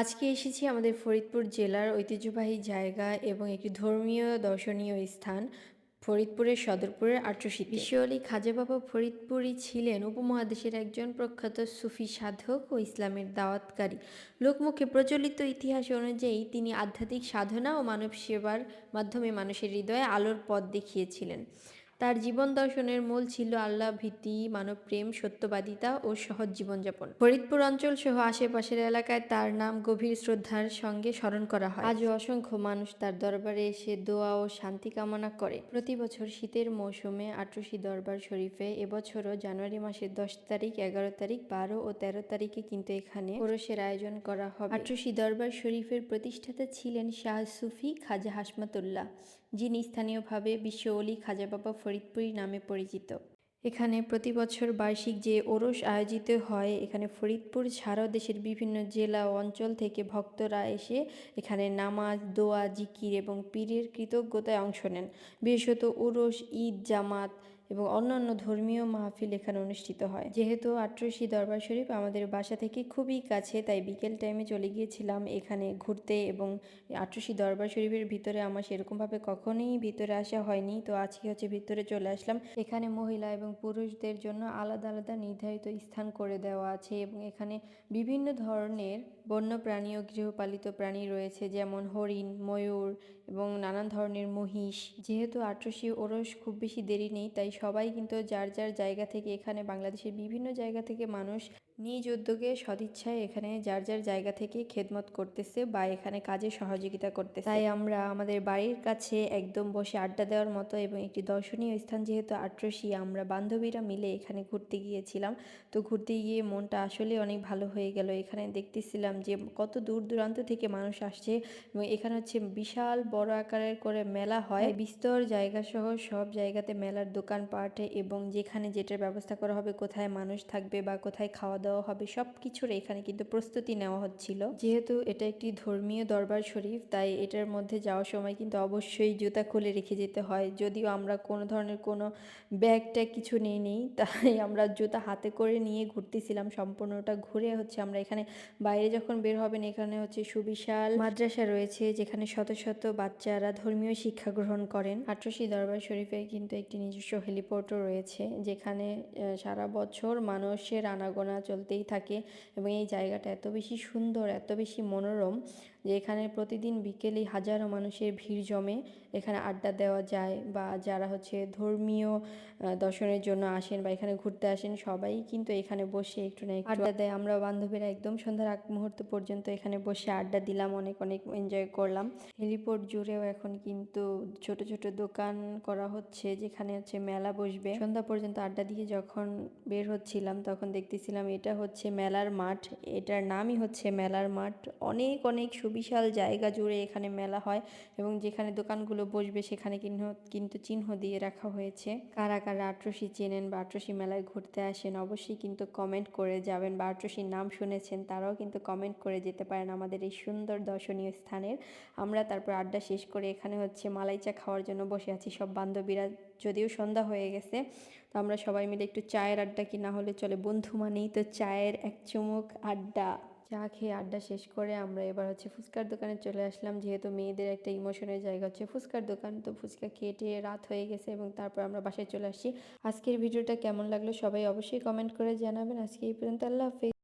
আজকে এসেছি আমাদের ফরিদপুর জেলার ঐতিহ্যবাহী জায়গা এবং একটি ধর্মীয় দর্শনীয় স্থান, ফরিদপুরের সদরপুরের আট্রসিতে বিশ্ব আলী খাজা বাবা ফরিদপুরই ছিলেন উপমহাদেশের একজন প্রখ্যাত সুফি সাধক ও ইসলামের দাওয়াতকারী। লোকমুখে প্রচলিত ইতিহাস অনুযায়ী তিনি আধ্যাত্মিক সাধনা ও মানব সেবার মাধ্যমে মানুষের হৃদয়ে আলোর পথ দেখিয়েছিলেন। তার জীবন দর্শনের মূল ছিল আল্লাহ, ভীতি মানবপ্রেম সত্যবাদিতা ও সহজ জীবনযাপন। ফরিদপুর অঞ্চল সহ আশেপাশের এলাকায় তার নাম গভীর শ্রদ্ধার সঙ্গে স্মরণ করা হয়। আজও অসংখ্য মানুষ তার দরবারে এসে দোয়া ও শান্তি কামনা করে। প্রতি বছর শীতের মৌসুমে আটরশি দরবার শরীফে এবছরও জানুয়ারি মাসের দশ তারিখ, এগারো তারিখ, বারো ও তেরো তারিখে কিন্তু এখানে ওরসের আয়োজন করা হবে। আটরশি দরবার শরীফের প্রতিষ্ঠাতা ছিলেন শাহ সুফি খাজা হাসমাতুল্লাহ। যিনি স্থানীয়ভাবে বিশ্ব অলি খাজা বাবা ফরিদপুরি নামে পরিচিত। এখানে প্রতি বছর বার্ষিক যে ওরস আয়োজিত হয়, এখানে ফরিদপুর ছাড়াও দেশের বিভিন্ন জেলা ও অঞ্চল থেকে ভক্তরা এসে এখানে নামাজ, দোয়া, জিকির এবং পীরের কৃতজ্ঞতায় অংশ নেন। বিশেষত ওরস, ঈদ, জামাত এবং অন্যান্য ধর্মীয় মাহফিল এখানে অনুষ্ঠিত হয়। যেহেতু আট্রসি দরবার শরীফ আমাদের বাসা থেকে খুবই কাছে, তাই বিকেল টাইমে চলে গিয়েছিলাম এখানে ঘুরতে এবং আট্রসি দরবার শরীফের ভিতরে আমার সেরকমভাবে কখনোই ভিতরে আসা হয়নি। তো আজকে হচ্ছে ভিতরে চলে আসলাম। এখানে মহিলা এবং পুরুষদের জন্য আলাদা আলাদা নির্ধারিত স্থান করে দেওয়া আছে এবং এখানে বিভিন্ন ধরনের বন্য প্রাণী ও গৃহপালিত প্রাণী রয়েছে, যেমন হরিণ, ময়ূর এবং নানান ধরনের মহিষ। যেহেতু আট্রসি ওরস খুব বেশি দেরি নেই, তাই সবাই কিন্তু যার যার জায়গা থেকে এখানে বাংলাদেশের বিভিন্ন জায়গা থেকে মানুষ নিজ উদ্যোগে সদিচ্ছায় এখানে যার যার জায়গা থেকে খেদমত করতেছে বা এখানে কাজে সহযোগিতা করতেছে। তাই আমরা আমাদের বাড়ির কাছে একদম বসে আড্ডা দেওয়ার মতো এবং একটি দর্শনীয় স্থান যেহেতু আট্রসি, আমরা বান্ধবীরা মিলে এখানে ঘুরতে গিয়েছিলাম। তো ঘুরতে গিয়ে মনটা আসলে অনেক ভালো হয়ে গেল। এখানে দেখতেছিলাম যে কত দূর দূরান্ত থেকে মানুষ আসছে এবং এখানে হচ্ছে বিশাল বড় আকারের করে মেলা হয়। বিস্তর জায়গা সহ সব জায়গাতে মেলার দোকানপাট এবং যেখানে যেটার ব্যবস্থা করা হবে, কোথায় মানুষ থাকবে বা কোথায় খাওয়া দেওয়া হবে সব কিছুর এখানে কিন্তু প্রস্তুতি নেওয়া হচ্ছিল। যেহেতু এটা একটি ধর্মীয় দরবার শরীফ, তাই এটার মধ্যে যাওয়ার সময় কিন্তু অবশ্যই জুতা খুলে রেখে যেতে হয়। যদিও আমরা কোনো ধরনের কোনো ব্যাগ ট্যাগ কিছু নিয়ে নিই তাই আমরা জুতা হাতে করে নিয়ে ঘুরতেছিলাম। সম্পূর্ণটা ঘুরে হচ্ছে আমরা এখানে বাইরে যখন বের হবেন, এখানে হচ্ছে সুবিশাল মাদ্রাসা রয়েছে, যেখানে শত শত বাচ্চারা ধর্মীয় শিক্ষা গ্রহণ করেন। আটরশি দরবার শরীফে কিন্তু একটি নিজস্ব হেলিপোর্টও রয়েছে, যেখানে সারা বছর মানুষের আনাগোনা চলতেই থাকে এবং এই জায়গাটা এত বেশি সুন্দর, এত বেশি মনোরম যে এখানে প্রতিদিন বিকেলে হাজারো মানুষের ভিড় জমে এখানে আড্ডা দেওয়া যায় বা যারা হচ্ছে ধর্মীয় দর্শনের জন্য আসেন বা এখানে ঘুরতে আসেন সবাই কিন্তু এখানে বসে একটু না আড্ডা দেয়। আমরা বান্ধবীরা একদম সন্ধ্যার আগ মুহূর্ত পর্যন্ত এখানে বসে আড্ডা দিলাম, অনেক অনেক এনজয় করলাম। হেলিপোর্ট জুড়েও এখন কিন্তু ছোট ছোট দোকান করা হচ্ছে যেখানে হচ্ছে মেলা বসবে। সন্ধ্যা পর্যন্ত আড্ডা দিয়ে যখন বের হচ্ছিলাম তখন দেখতেছিলাম এটা হচ্ছে মেলার মাঠ। এটার নামই হচ্ছে মেলার মাঠ। অনেক অনেক সুবিশাল জায়গা জুড়ে এখানে মেলা হয় এবং যেখানে দোকানগুলো বসবে সেখানে কিন্তু চিহ্ন দিয়ে রাখা হয়েছে। কারা কারা আটরসি চেনেন বা আটরসি মেলায় ঘুরতে আসেন অবশ্যই কিন্তু কমেন্ট করে যাবেন বা আটরসির নাম শুনেছেন তারাও কিন্তু কমেন্ট করে যেতে পারেন আমাদের এই সুন্দর দর্শনীয় স্থানের। আমরা তারপর আড্ডা শেষ করে এখানে হচ্ছে মালাই চা খাওয়ার জন্য বসে আছি সব বান্ধবীরা। যদিও সন্ধ্যা হয়ে গেছে, তো আমরা সবাই মিলে একটু চায়ের আড্ডা কি না হলে চলে। বন্ধু মানেই তো চায়ের এক চুমুক আড্ডা। চা খেয়ে আড্ডা শেষ করে আমরা এবার হচ্ছে ফুচকার দোকানে চলে আসলাম। যেহেতু মেয়েদের একটা ইমোশনের জায়গা হচ্ছে ফুচকার দোকান, তো ফুচকা খেয়ে রাত হয়ে গেছে এবং তারপর আমরা বাসায় চলে আসি। আজকের ভিডিওটা কেমন লাগল সবাই অবশ্যই কমেন্ট করে জানাবেন। আজকে এই পর্যন্ত আল্লাহ হাফেজ।